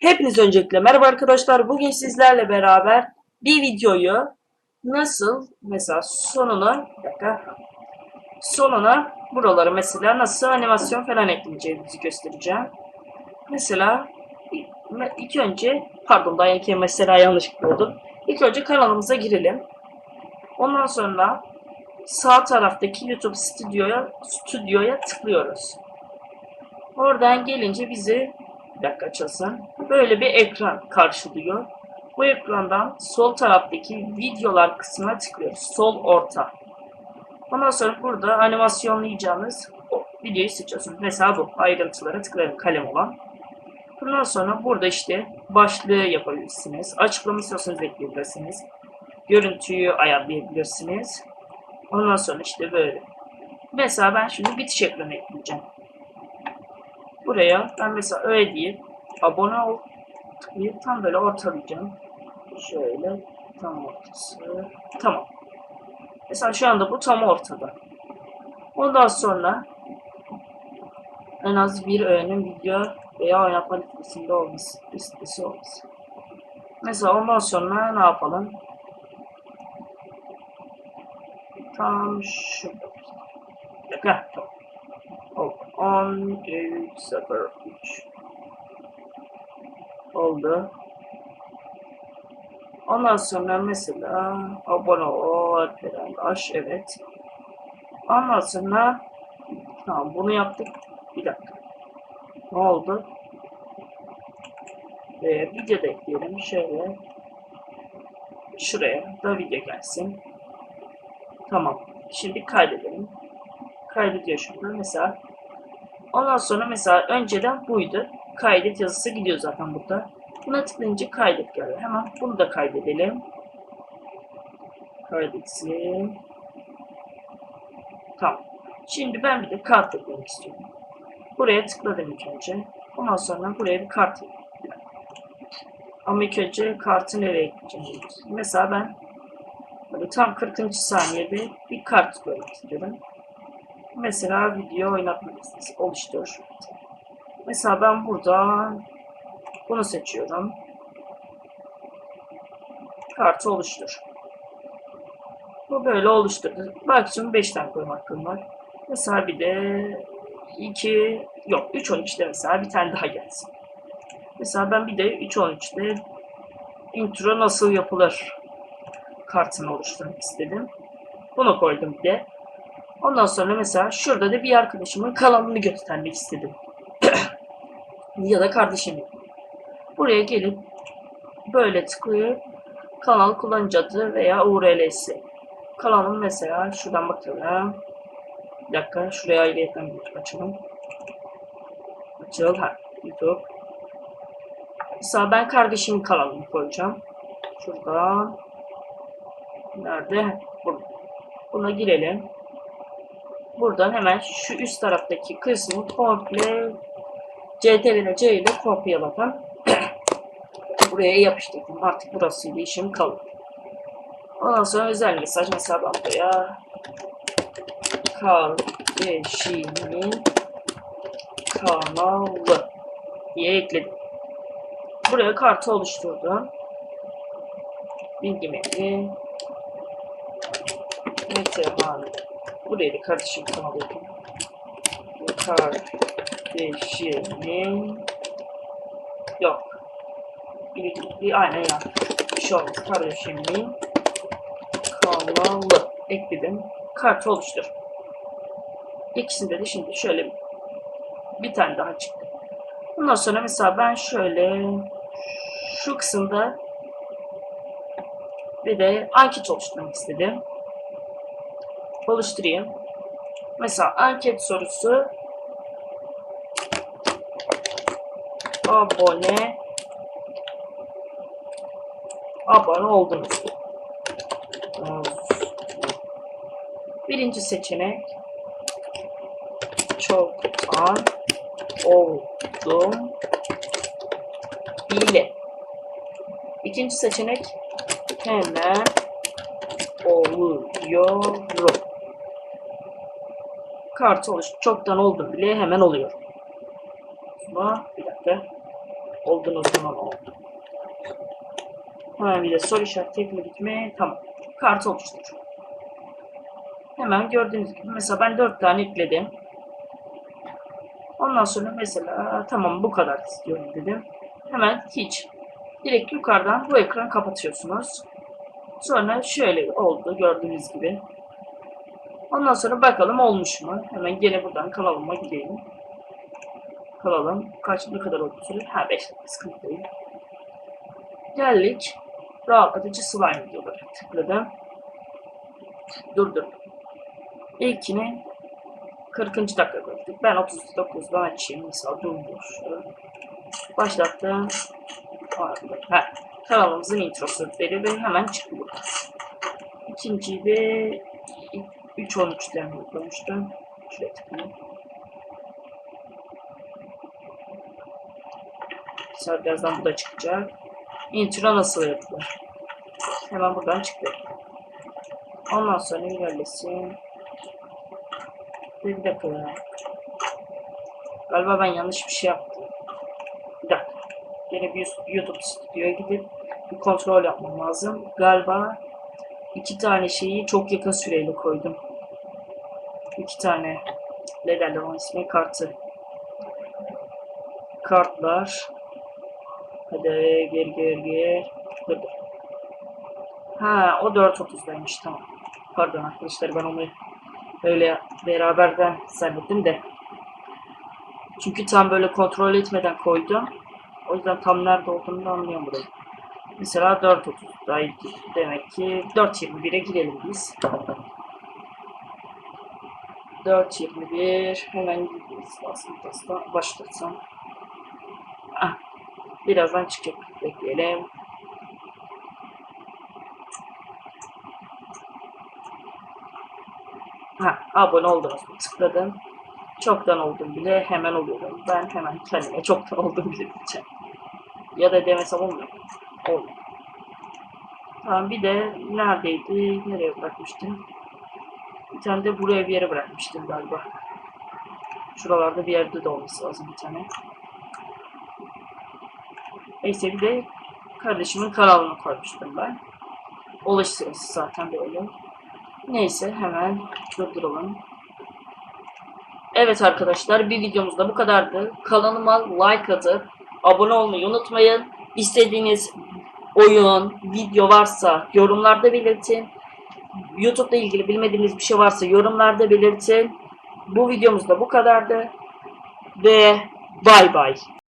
Hepiniz öncelikle merhaba arkadaşlar. Bugün sizlerle beraber bir videoyu nasıl mesela sonuna dakika sonuna buraları mesela nasıl animasyon falan ekleyeceğimizi göstereceğim. Mesela ilk önce pardon daha ilk mesela yanlışlıkla oldu. İlk önce kanalımıza girelim. Ondan sonra sağ taraftaki YouTube stüdyoya stüdyoya tıklıyoruz. Oradan gelince bizi dakika açılsın. Böyle bir ekran karşılıyor. Bu ekrandan sol taraftaki videolar kısmına tıklıyoruz. Sol orta. Ondan sonra burada animasyonlayacağınız o videoyu seçiyorsunuz. Mesela bu ayrıntılara tıklayın kalem olan. Bundan sonra burada işte başlığı yapabilirsiniz. Açıklama istiyorsanız ekleyebilirsiniz. Görüntüyü ayarlayabilirsiniz. Ondan sonra işte böyle. Mesela ben şimdi bitiş ekranı ekleyeceğim. Buraya ben mesela öyle deyip abone ol tıklayıp tam böyle ortalayacağım. Şöyle tam ortası. Tamam. Mesela şu anda bu tam ortada. Ondan sonra en az bir öğenin video veya oynatma listesinde olması, listesi olması. Mesela ondan sonra ne yapalım? Tam şu. Bir dakika. Tamam. Oldu. 10, 3, 0, 3. Oldu. Ondan sonra mesela abone ol falan aş evet. Ondan sonra tamam bunu yaptık. Bir dakika. Ne oldu? Ee, video da ekleyelim. Şöyle. Şuraya da video gelsin. Tamam. Şimdi kaydedelim. Kaydediyor şurada. Mesela Ondan sonra mesela önceden buydu. Kaydet yazısı gidiyor zaten burada. Buna tıklayınca kaydet geliyor. Hemen bunu da kaydedelim. Kaydetsin. Tamam. Şimdi ben bir de kart eklemek istiyorum. Buraya tıkladım ilk önce. Ondan sonra buraya bir kart ekledim. Ama ilk önce kartı nereye ekleyeceğim? Mesela ben tam 40. saniyede bir kart koymak istiyorum. Mesela video oynatma listesi oluştur. Mesela ben buradan bunu seçiyorum. Kartı oluştur. Bu böyle oluşturdu. Maksimum 5 tane koyma hakkım var. Mesela bir de 2 yok 3 13'te mesela bir tane daha gelsin. Mesela ben bir de 3 13'te intro nasıl yapılır kartını oluşturmak istedim. Bunu koydum bir de. Ondan sonra mesela şurada da bir arkadaşımın kanalını göstermek istedim. ya da kardeşimin. Buraya gelip böyle tıklayıp kanal kullanıcı adı veya URL'si. Kanalın mesela şuradan bakalım. Bir dakika şuraya ayrıyeten bir açalım. Açıl ha YouTube. Mesela ben kardeşimin kanalını koyacağım. Şuradan. Nerede? Burada. Buna girelim buradan hemen şu üst taraftaki kısmı komple CTRL C ile kopyaladım. Buraya yapıştırdım. Artık burasıyla işim kalır. Ondan sonra özel mesaj mesela ben buraya kardeşimin kanalı diye ekledim. Buraya kartı oluşturdum. Bilgi metni Metehan Buraya da kardeşim kanalı yapayım. Kardeşimin yok. Bir, bir aynen ya. Bir şey. Kardeşimin kanalı ekledim. Kartı oluştur. İkisinde de şimdi şöyle bir tane daha çıktı. Bundan sonra mesela ben şöyle şu kısımda bir de anket oluşturmak istedim oluşturayım. Mesela anket sorusu abone abone oldunuz. Birinci seçenek çoktan oldum ile. İkinci seçenek hemen oluyorum kartı oluş çoktan oldu bile hemen oluyor. Ama bir dakika. Oldunuz tamam oldu. Hemen bir de soru işareti ekledik mi? Tamam. Kartı oluştur. Hemen gördüğünüz gibi mesela ben 4 tane ekledim. Ondan sonra mesela tamam bu kadar istiyorum dedim. Hemen hiç. Direkt yukarıdan bu ekran kapatıyorsunuz. Sonra şöyle oldu gördüğünüz gibi. Ondan sonra bakalım olmuş mu? Hemen gene buradan kanalıma gidelim. Kalalım. Kaç ne kadar oldu süre? Ha 5 sıkıntı değil. Geldik. Rahatlatıcı slime videoları. Tıkladım. Dur dur. İlkini 40. dakika koyduk. Ben 39'dan açayım. Mesela durmuş. Başlattım. Ha, kanalımızın introsu dedi ve hemen burada. İkinciyi de 3.13'ten koymuştum. Şuraya tıklayayım. Mesela birazdan bu da çıkacak. Intro nasıl yapılır? Hemen buradan çıktı. Ondan sonra ilerlesin. Bir dakika ya. Galiba ben yanlış bir şey yaptım. Bir dakika. Yine bir YouTube stüdyoya gidip bir kontrol yapmam lazım. Galiba iki tane şeyi çok yakın süreyle koydum. İki tane ne derler onun ismi kartı. Kartlar. Hadi geri. Dur dur. Ha o 4.30'daymış tamam. Pardon arkadaşlar ben onu öyle beraberden zannettim de. Çünkü tam böyle kontrol etmeden koydum. O yüzden tam nerede olduğunu da anlayamadım. Mesela 4.30'daydı. Demek ki 4.21'e girelim biz. 4.21 hemen gidiyoruz aslında başlatsam. Ah, birazdan çıkacak. Bekleyelim. Ha, abone oldunuz mu? Tıkladım. Çoktan oldum bile hemen oluyorum. Ben hemen kendime çoktan oldum bile diyeceğim. Ya da demesem olmuyor. Olmuyor. Tamam bir de neredeydi? Nereye bırakmıştım? Bir tane de buraya bir yere bırakmıştım galiba. Şuralarda bir yerde de olması lazım bir tane. Neyse bir de kardeşimin kanalını koymuştum ben. Oluş sırası zaten böyle. Neyse hemen durduralım. Evet arkadaşlar bir videomuz da bu kadardı. Kanalıma like atıp abone olmayı unutmayın. İstediğiniz oyun, video varsa yorumlarda belirtin. YouTube'la ilgili bilmediğiniz bir şey varsa yorumlarda belirtin. Bu videomuz da bu kadardı. Ve bay bay.